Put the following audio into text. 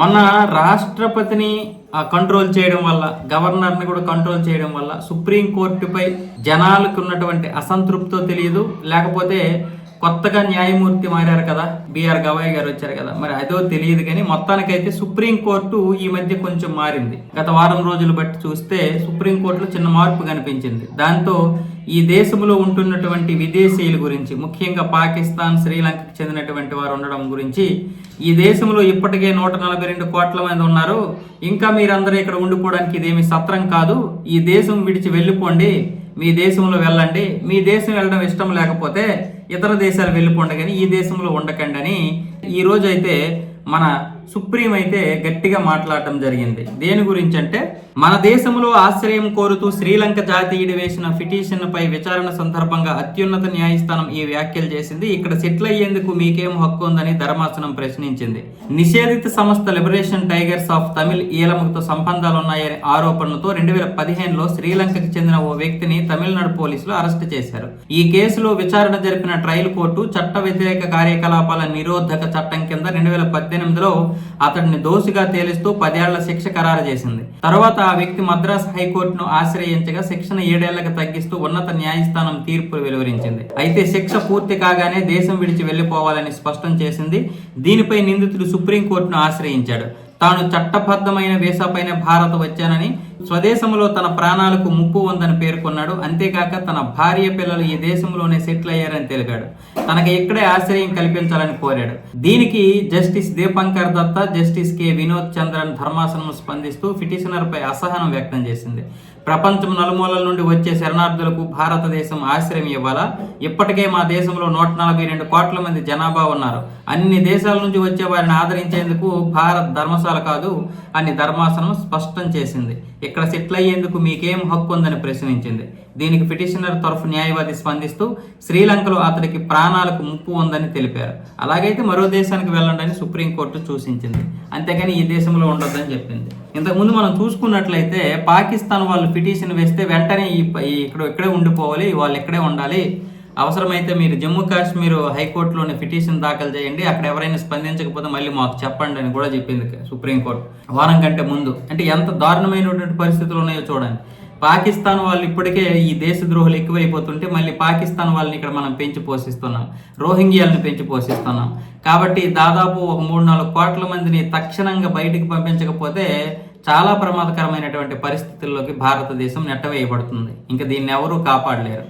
మన రాష్ట్రపతిని కంట్రోల్ చేయడం వల్ల గవర్నర్ని కూడా కంట్రోల్ చేయడం వల్ల సుప్రీం కోర్టుపై జనాలకు ఉన్నటువంటి అసంతృప్తితో తెలియదు. లేకపోతే కొత్తగా న్యాయమూర్తి మారారు కదా బిఆర్ గవాయ్ గారు వచ్చారు కదా మరి అదో తెలియదు కానీ మొత్తానికైతే సుప్రీం కోర్టు ఈ మధ్య కొంచెం మారింది. గత వారం రోజులు బట్టి చూస్తే సుప్రీం కోర్టులో చిన్న మార్పు కనిపించింది. దాంతో ఈ దేశంలో ఉంటున్నటువంటి విదేశీయుల గురించి ముఖ్యంగా పాకిస్తాన్ శ్రీలంకకు చెందినటువంటి వారు ఉండడం గురించి ఈ దేశంలో ఇప్పటికే నూట నలభై రెండు కోట్ల మంది ఉన్నారు. ఇంకా మీరందరూ ఇక్కడ ఉండిపోవడానికి ఇదేమి సత్రం కాదు. ఈ దేశం విడిచి వెళ్ళిపోండి. మీ దేశంలో వెళ్ళండి. మీ దేశం వెళ్ళడం ఇష్టం లేకపోతే ఇతర దేశాలు వెళ్ళిపోండి కానీ ఈ దేశంలో ఉండకండి అని ఈ అయితే మన సుప్రీం అయితే గట్టిగా మాట్లాడటం జరిగింది. దేని గురించి అంటే మన దేశంలో ఆశ్రయం కోరుతూ శ్రీలంక జాతీయుడు వేసిన పిటిషన్ పై విచారణ సందర్భంగా అత్యున్నత న్యాయస్థానం ఈ వ్యాఖ్యలు చేసింది. ఇక్కడ సెటిల్ అయ్యేందుకు మీకేం హక్కు ఉందని ధర్మాసనం ప్రశ్నించింది. నిషేధిత సంస్థ లిబరేషన్ టైగర్స్ ఆఫ్ తమిళ్ ఈలముతో సంబంధాలు ఉన్నాయనే ఆరోపణలతో రెండు వేల పదిహేనులో శ్రీలంకకు చెందిన ఓ వ్యక్తిని తమిళనాడు పోలీసులు అరెస్ట్ చేశారు. ఈ కేసులో విచారణ జరిపిన ట్రయల్ కోర్టు చట్ట వ్యతిరేక కార్యకలాపాల నిరోధక చట్టం కింద రెండు వేల పద్దెనిమిదిలో అతడిని దోషిగా తేలిస్తూ పదేళ్ళ శిక్ష ఖరారు చేసింది. తర్వాత ఆ వ్యక్తి మద్రాస్ హైకోర్టును ఆశ్రయించగా శిక్షను ఏడేళ్ళకు తగ్గిస్తూ ఉన్నత న్యాయస్థానం తీర్పు వెలువరించింది. అయితే శిక్ష పూర్తి కాగానే దేశం విడిచి వెళ్ళిపోవాలని స్పష్టం చేసింది. దీనిపై నిందితుడు సుప్రీంకోర్టును ఆశ్రయించాడు. తాను చట్టబద్ధమైన వీసాపైన భారత్ వచ్చానని స్వదేశంలో తన ప్రాణాలకు ముప్పు ఉందని పేర్కొన్నాడు. అంతేకాక తన భార్య పిల్లలు ఈ దేశంలోనే సెటిల్ అయ్యారని తెలిపాడు. తనకు ఇక్కడే ఆశ్రయం కల్పించాలని కోరాడు. దీనికి justice Dipankar Datta justice K. Vinod Chandran ధర్మాసనం స్పందిస్తూ పిటిషనర్ పై అసహనం వ్యక్తం చేసింది. ప్రపంచం నలుమూలల నుండి వచ్చే శరణార్థులకు భారతదేశం ఆశ్రయం ఇవ్వాలా? ఇప్పటికే మా దేశంలో నూట నలభై రెండు కోట్ల మంది జనాభా ఉన్నారు. అన్ని దేశాల నుంచి వచ్చే వారిని ఆదరించేందుకు భారత్ ధర్మశాల కాదు అని ధర్మాసనం స్పష్టం చేసింది. ఇక్కడ సెటిల్ అయ్యేందుకు మీకేం హక్కు ఉందని ప్రశ్నించింది. దీనికి పిటిషనర్ తరఫు న్యాయవాది స్పందిస్తూ శ్రీలంకలో అతడికి ప్రాణాలకు ముప్పు ఉందని తెలిపారు. అలాగైతే మరో దేశానికి వెళ్ళండి సుప్రీంకోర్టు సూచించింది. అంతేగాని ఈ దేశంలో ఉండొద్దని చెప్పింది. ఇంతకుముందు మనం చూసుకున్నట్లయితే పాకిస్తాన్ వాళ్ళు పిటిషన్ వేస్తే వెంటనే ఈ ఇక్కడ ఇక్కడే ఉండిపోవాలి వాళ్ళు ఇక్కడే ఉండాలి అవసరమైతే మీరు జమ్మూ కాశ్మీర్ హైకోర్టులోని పిటిషన్ దాఖలు చేయండి. అక్కడ ఎవరైనా స్పందించకపోతే మళ్ళీ మాకు చెప్పండి అని కూడా చెప్పింది సుప్రీంకోర్టు వారం కంటే ముందు. అంటే ఎంత దారుణమైనటువంటి పరిస్థితులు ఉన్నాయో చూడండి. పాకిస్తాన్ వాళ్ళు ఇప్పటికే ఈ దేశద్రోహులు ఎక్కువైపోతుంటే మళ్ళీ పాకిస్తాన్ వాళ్ళని ఇక్కడ మనం పెంచి పోషిస్తున్నాం. రోహింగ్యాలను పెంచి పోషిస్తున్నాం. కాబట్టి దాదాపు ఒక మూడు నాలుగు కోట్ల మందిని తక్షణంగా బయటికి పంపించకపోతే చాలా ప్రమాదకరమైనటువంటి పరిస్థితుల్లోకి భారతదేశం నెట్టవేయబడుతుంది. ఇంకా దీన్ని ఎవరూ కాపాడలేరు.